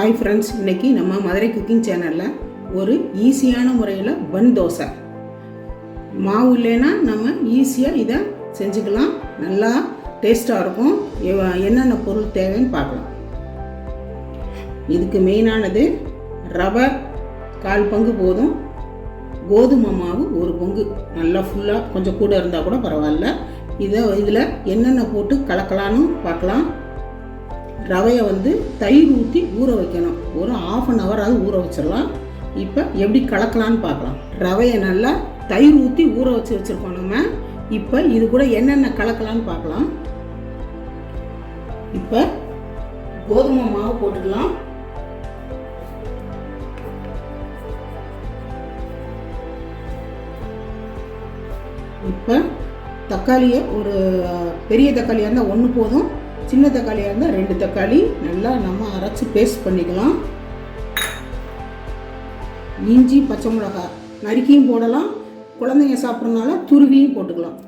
Hi friends இன்னைக்கு நம்ம Madurai cooking சேனலில் ஒரு ஈஸியான முறையில் பன் தோசை. மாவு இல்லைன்னா நம்ம ஈஸியாக இதை செஞ்சுக்கலாம். நல்லா டேஸ்ட்டாக இருக்கும். எவ- என்னென்ன பொருள் தேவைன்னு பார்க்கலாம். இதுக்கு மெயினானது ரவை கால் பங்கு போதும். கோதுமை மாவு ஒரு பங்கு. நல்லா ஃபுல்லாக கொஞ்சம் கூட இருந்தால் கூட பரவாயில்ல. இதை இதில் என்னென்ன போட்டு கலக்கலான்னு பார்க்கலாம். ரவையை வந்து தயிர் ஊற்றி ஊற வைக்கணும். ஒரு ஆஃப் அன் ஹவராவது ஊற வச்சிடலாம் இப்போ எப்படி கலக்கலான்னு பார்க்கலாம். ரவையை நல்லா தயிர் ஊற்றி ஊற வச்சு வச்சுருக்கோம் நம்ம. இப்போ இது கூட என்னென்ன கலக்கலான்னு பார்க்கலாம். இப்போ கோதுமை மாவு போட்டுக்கலாம். இப்போ தக்காளியை ஒரு பெரிய தக்காளியாக இருந்தால் ஒன்று போதும். சின்ன தக்காளியாக இருந்தால் ரெண்டு தக்காளி. நல்லா நம்ம அரைச்சி பேஸ்ட் பண்ணிக்கலாம். இஞ்சி பச்சை மிளகாய் நறுக்கியும் போடலாம். குழந்தைங்க சாப்பிட்றதுனால துருவியும் போட்டுக்கலாம்.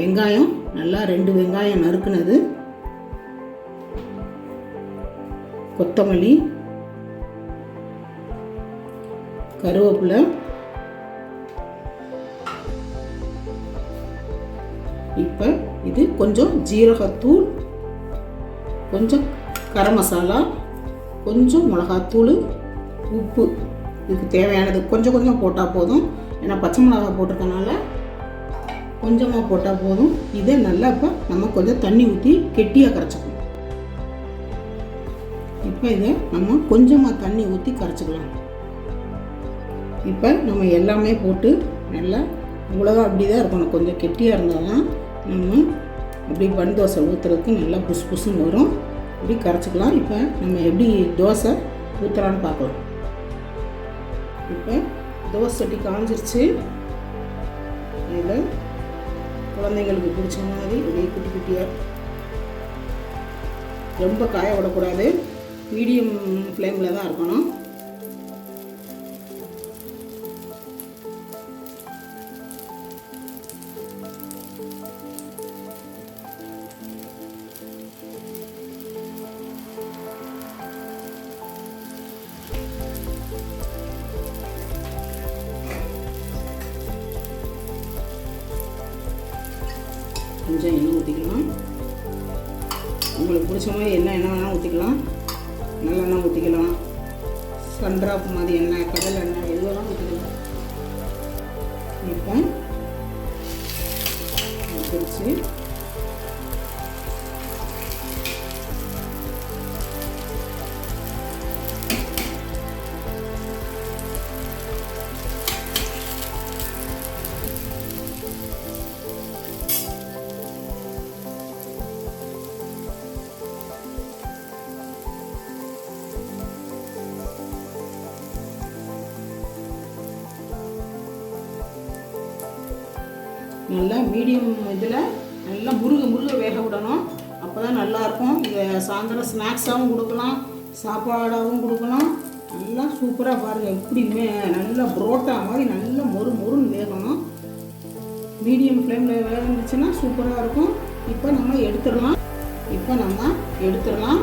வெங்காயம். நல்லா ரெண்டு வெங்காயம் நறுக்குனது. கொத்தமல்லி. கருவேப்பிலை. இது கொஞ்சம் ஜீரகத்தூள் கொஞ்சம் கரம் மசாலா கொஞ்சம் மிளகாத்தூள் உப்பு. இதுக்கு தேவையானது கொஞ்சம் கொஞ்சம் போட்டால் போதும். ஏன்னா பச்சை மிளகா போட்டிருக்கனால கொஞ்சமாக போட்டால் போதும். இதை நல்லா இப்போ நம்ம கொஞ்சம் தண்ணி ஊற்றி கெட்டியாக கரைச்சிக்கணும். இப்போ இதை நம்ம கொஞ்சமாக தண்ணி ஊற்றி கரைச்சிக்கலாம். இப்போ நம்ம எல்லாமே போட்டு நல்லா இவ்வளோதான் அப்படி தான் இருக்கணும். கொஞ்சம் கெட்டியாக இருந்தால் தான் நம்ம இப்படி பன் தோசை ஊற்றுறதுக்கு நல்லா புசு புசுன்னு வரும். இப்படி கரைச்சிக்கலாம். இப்போ நம்ம எப்படி தோசை ஊற்றுறான்னு பார்க்கலாம். இப்போ தோசை சட்டி காஞ்சிருச்சு. இதில் குழந்தைங்களுக்கு பிடிச்ச மாதிரி அப்படியே குட்டி குட்டியாக ரொம்ப காய விடக்கூடாது. மீடியம் ஃப்ளேமில் தான் இருக்கணும். கொஞ்சம் எண்ணெய் ஊற்றிக்கலாம். உங்களுக்கு பிடிச்ச மாதிரி எண்ணெய் வேணால் ஊற்றிக்கலாம். நல்லெண்ணெய் ஊற்றிக்கலாம். சன்ட்ராப் மாதிரி எண்ணெய் கடல் எண்ணெய் எதுவெல்லாம் ஊற்றிக்கலாம். இப்போ பிடிச்சி நல்லா மீடியம் இதில் நல்லா முருக முருக வேக விடணும். அப்போ தான் நல்லாயிருக்கும். இதை சாயந்தரம் ஸ்நாக்ஸாகவும் கொடுக்கலாம் சாப்பாடாகவும் கொடுக்கலாம். நல்லா சூப்பராக பாருங்கள் எப்படியுமே நல்லா புரோட்டா மாதிரி நல்லா மொறு மொறுன்னு வேகணும். மீடியம் ஃப்ளேமில் வேக இருந்துச்சுன்னா சூப்பராக இருக்கும். இப்போ நம்ம எடுத்துடலாம். இப்போ நம்ம எடுத்துடலாம்.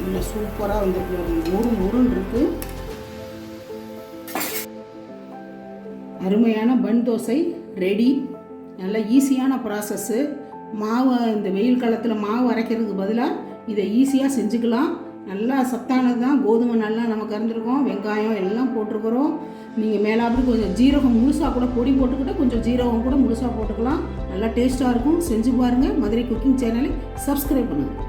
நல்லா சூப்பராக வந்து மொறு மொறுன்னு இருக்குது அருமையான பன் தோசை ரெடி நல்ல ஈஸியான ப்ராசஸ்ஸு மாவு இந்த வெயில் காலத்தில் மாவு அரைக்கிறதுக்கு பதிலாக இதை ஈஸியாக செஞ்சுக்கலாம். நல்லா சத்தானது தான். கோதுமை நல்லா நம்ம கறந்துருக்கோம் வெங்காயம் எல்லாம் போட்டிருக்கிறோம். நீங்கள் மேலாப்படி கொஞ்சம் ஜீரகம் முழுசாக கூட பொடி போட்டுக்கிட்ட கொஞ்சம் ஜீரகம் கூட முழுசாக போட்டுக்கலாம். நல்லா டேஸ்ட்டாக இருக்கும். செஞ்சு பாருங்கள் மதுரை குக்கிங் சேனலை சப்ஸ்கிரைப் பண்ணுங்கள்